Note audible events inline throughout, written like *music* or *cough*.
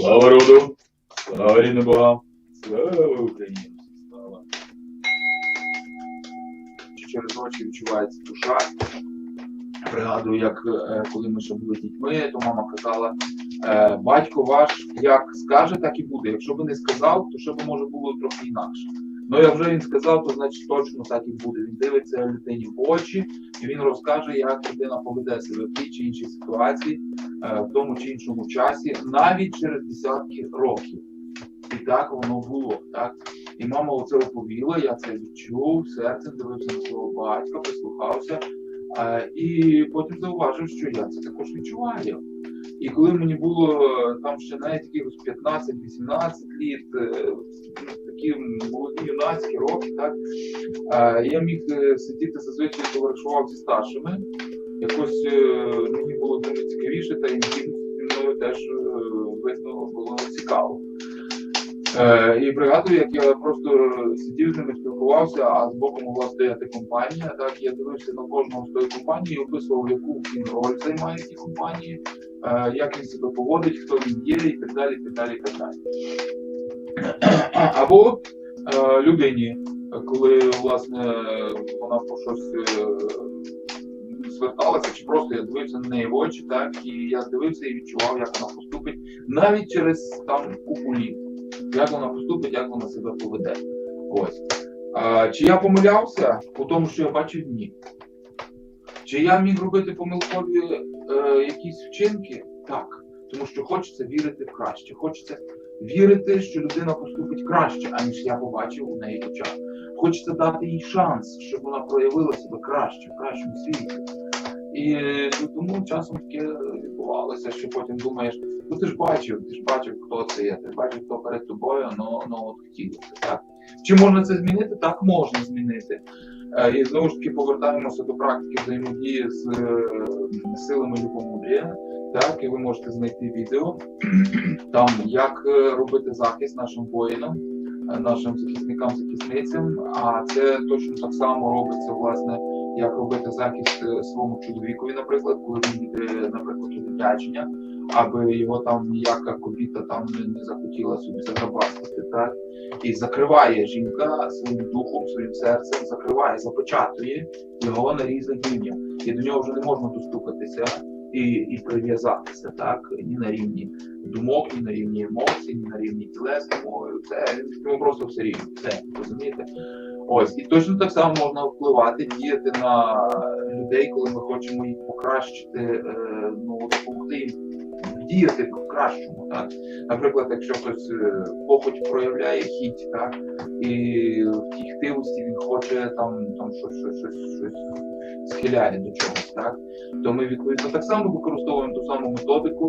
Слава роду! Слава рідним богам! Слава Україні! Слава! Через очі відчувається душа. Пригадую, як е, коли ми ще були дітьми, то мама казала, е, батько ваш як скаже, так і буде. Якщо би не сказав, то ще б може було трохи інакше. Ну як вже він сказав, то значить точно так і буде. Він дивиться людині в очі, і він розкаже, як людина поведе себе в тій чи іншій ситуації, е, в тому чи іншому часі, навіть через десятки років. І так воно було. Так? І мама оце оповіла, я це відчув, серцем дивився на свого батька, прислухався, е, і потім зауважив, що я це також відчуваю. І коли мені було е, там ще навіть якихось 15-18 літ, такі молоді юнацькі роки, так, е, я міг е, сидіти зазвичай товаришував зі старшими. Якось е, мені було дуже цікавіше, та зі мною теж видно було цікаво. Е, і пригадую, як я просто сидів з ними, спілкувався, а з боку могла стояти компанія. Так я дивився на кожного з тої компанії, описував, яку він роль займає в цій компанії, е, як він себе поводить, хто він є, і так далі. і так далі, і так далі. Або е, людині, коли власне вона по щось е, зверталася, чи просто я дивився на неї в очі, так і я дивився і відчував, як вона поступить навіть через там купу літ як вона поступить, як вона себе поведе. Ось. А, чи я помилявся у тому, що я бачив ні? Чи я міг робити помилкові е, якісь вчинки? Так. Тому що хочеться вірити в краще. Хочеться вірити, що людина поступить краще, аніж я побачив у неї очах. Хочеться дати їй шанс, щоб вона проявила себе краще, в кращому світі. І е, тому часом таке відбувалося, що потім думаєш, ну ти ж бачив, ти ж бачив, хто це є, ти бачив, хто перед тобою, ну, ну от хотілося, так? Чи можна це змінити? Так можна змінити. Е, І знову ж таки повертаємося до практики взаємодії з е, силами любомудрія. Так, і ви можете знайти відео *clears throat* там, як е, робити захист нашим воїнам, е, нашим захисникам, захисницям. А це точно так само робиться, власне, як робити захист е, своєму чоловікові, наприклад, коли він йде, наприклад, у відрядження, аби його там ніяка кобіта там не, не захотіла собі заграбастити, так? І закриває жінка своїм духом, своїм серцем, закриває, запечатує його на різних рівнях. І до нього вже не можна достукатися і, і прив'язатися, так? Ні на рівні думок, ні на рівні емоцій, ні на рівні тілесного. Це йому просто все рівно. Все, розумієте? Ось, і точно так само можна впливати, діяти на людей, коли ми хочемо їх покращити, е, ну, допомогти їм діяти в кращому. Так? Наприклад, якщо хтось е, похоть проявляє хіть, так? і в тій хтивості він хоче там, там щось, щось, щось, щось схиляє до чогось, так? то ми відповідно так само використовуємо ту саму методику,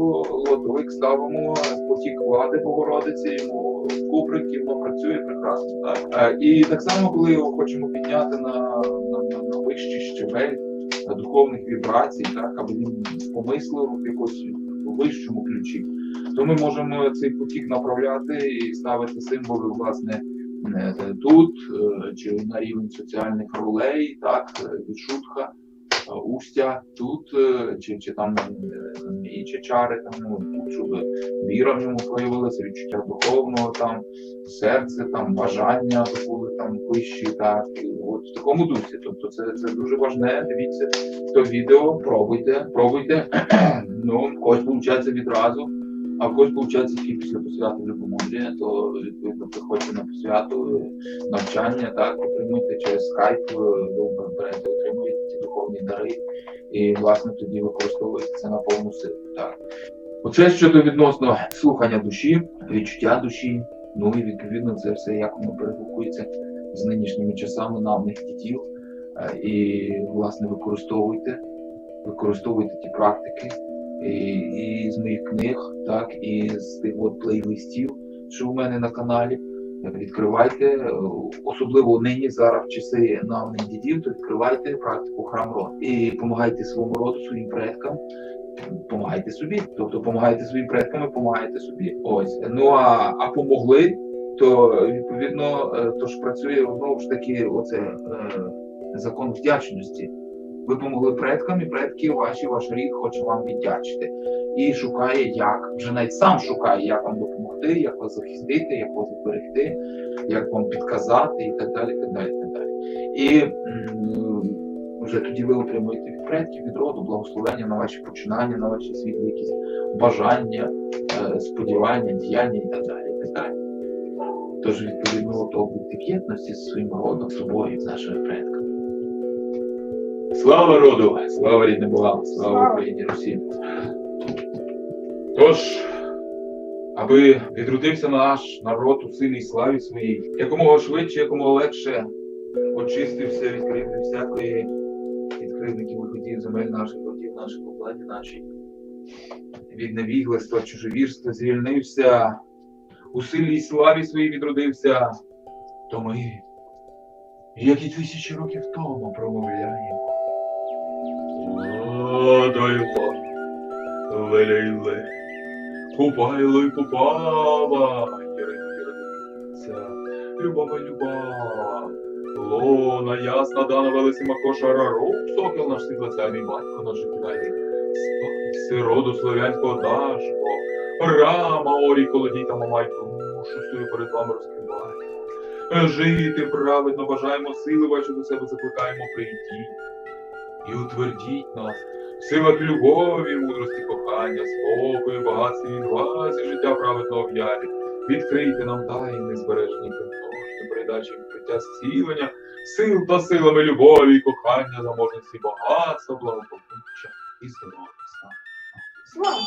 лотовик ставимо потік влади Богородиці, йому в кубрик, і воно працює прекрасно. Так? І так само, коли його хочемо підняти на, на, на, на вищий щебель духовних вібрацій, так, аби він помислив якось вищому ключі, то ми можемо цей потік направляти і ставити символи, власне, е, тут, е, чи на рівень соціальних ролей, так, від відшутка, е, устя тут, е, чи, чи там е, інші чари, там, ну, щоб віра в ньому проявилася, відчуття духовного, там, серце, там, бажання були там вищі, так, от в такому дусі. Тобто це, це дуже важне, дивіться то відео, пробуйте, пробуйте. *clears throat* ну, когось виходить відразу, а в когось виходить тільки після посвяту допомоги, то відповідно приходьте на посвяту, е, навчання, так, отримуйте через скайп, е, ви берете, отримуєте ті дари, і власне тоді використовуєте це на повну силу. Так. Оце щодо відносно слухання душі, відчуття душі, ну і відповідно це все як воно перегукується з нинішніми часами навних дітів. Е, І власне використовуйте, використовуйте ті практики і, і з моїх книг, так, і з тих от плейлистів, що у мене на каналі. Відкривайте, е, особливо нині зараз в часи навних дідів, то відкривайте практику храм род і допомагайте своєму роду, своїм предкам, допомагайте собі. Тобто допомагайте своїм предкам, і допомагайте собі. Ось. Ну а, а помогли, то відповідно е, то ж працює знову ж таки оце е, закон вдячності. Ви помогли предкам, і предки ваші, ваш рід хоче вам віддячити. І шукає, як, вже навіть сам шукає, як вам допомогти, як вас захистити, як вас зберегти, як вам підказати і так далі. Так далі, так далі. І вже тоді ви отримуєте від предків, від роду, благословення на ваші починання, на ваші світлі якісь бажання, е, сподівання, діяння і так далі. І так далі. Тож, відповідно, то бути єдності з своїм родом, собою, з нашими предками. Слава роду! Слава рідним богам! Слава! Україні Русі! Тож, аби відродився наш народ у силі і славі своїй, якомога швидше, якомога легше очистився від кривди всякої від кривдників виходів земель наших родів, наших оплаті нашій, від невігластва, чужовірства, звільнився, у силі і славі своїй відродився, то ми, як і тисячі років тому, промовляємо. Лелейле, купайло й купала, Єрину Єринця, любова люба, лона ясна дана велесима кошара роб, сокіл наш світлоцяний батько наш життєвий, сироду слов'янського дашко, рама орі колодій та мамай душу свою перед вами розкриваємо. Жити праведно бажаємо сили ваші до себе закликаємо прийдіть і утвердіть нас в силах любові, мудрості, кохання, спокою, багатстві відвазі, життя праведного в ярі. Відкрийте нам тайни збережені кінтошки, передачі відкриття зцілення, сил та силами любові, і кохання, заможності, багатства, благополуччя і здоров'я. Слава!